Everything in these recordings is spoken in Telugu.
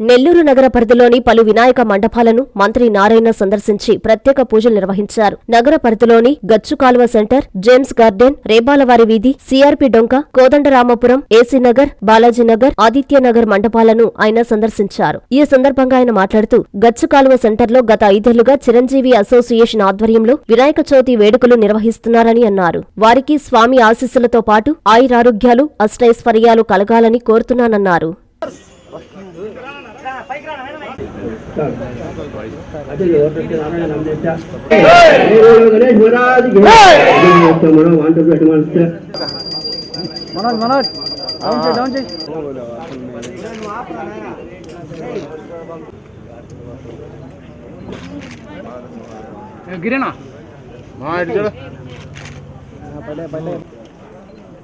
నెల్లూరు నగర పరిధిలోని పలు వినాయక మండపాలను మంత్రి నారాయణ సందర్శించి ప్రత్యేక పూజలు నిర్వహించారు. నగర పరిధిలోని Gachu Kaluva center James Garden Rebalavari వీధి సిఆర్పి డొంక కోదండరామపురం ఏసీ నగర్ ఆదిత్యనగర్ మండపాలను ఆయన సందర్శించారు. ఈ సందర్భంగా ఆయన మాట్లాడుతూ గచ్చు కాలువ సెంటర్లో గత ఐదేళ్ళుగా చిరంజీవి అసోసియేషన్ ఆధ్వర్యంలో వినాయక చవితి వేడుకలు నిర్వహిస్తున్నారని అన్నారు. వారికి స్వామి ఆశీస్సులతో పాటు ఆయురారోగ్యాలు అష్టైశ్వర్యాలు కలగాలని కోరుతున్నానన్నారు. మనోజ్ మనోజ్ డౌన్ చేయి డౌన్ చేయి ఏ, గిరేనా పడే పడే.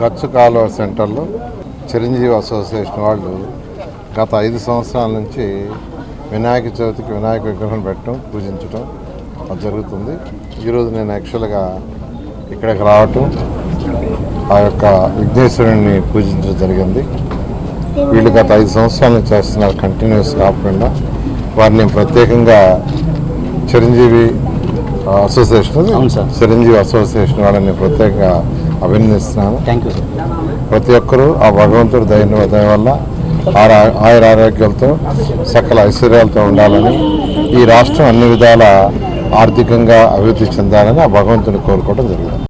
గచ్చు కాలువ సెంటర్లో చిరంజీవి అసోసియేషన్ వాళ్ళు గత ఐదు సంవత్సరాల నుంచి వినాయక చవితికి వినాయక విగ్రహం పెట్టడం పూజించడం అది జరుగుతుంది. ఈరోజు నేను యాక్చువల్గా ఇక్కడికి రావటం ఆ యొక్క విఘ్నేశ్వరుని పూజించడం జరిగింది. వీళ్ళు గత ఐదు సంవత్సరాల నుంచి చేస్తున్నారు కంటిన్యూస్ కాకుండా వారిని ప్రత్యేకంగా చిరంజీవి అసోసియేషన్. చిరంజీవి అసోసియేషన్ వాళ్ళని ప్రత్యేకంగా అభినందిస్తున్నాను. ప్రతి ఒక్కరూ ఆ భగవంతుడి దయ దయ వల్ల ఆయుర ఆరోగ్యాలతో సకల ఐశ్వర్యాలతో ఉండాలని ఈ రాష్ట్రం అన్ని విధాల ఆర్థికంగా అభివృద్ధి చెందాలని ఆ భగవంతుని కోరుకోవడం జరిగింది.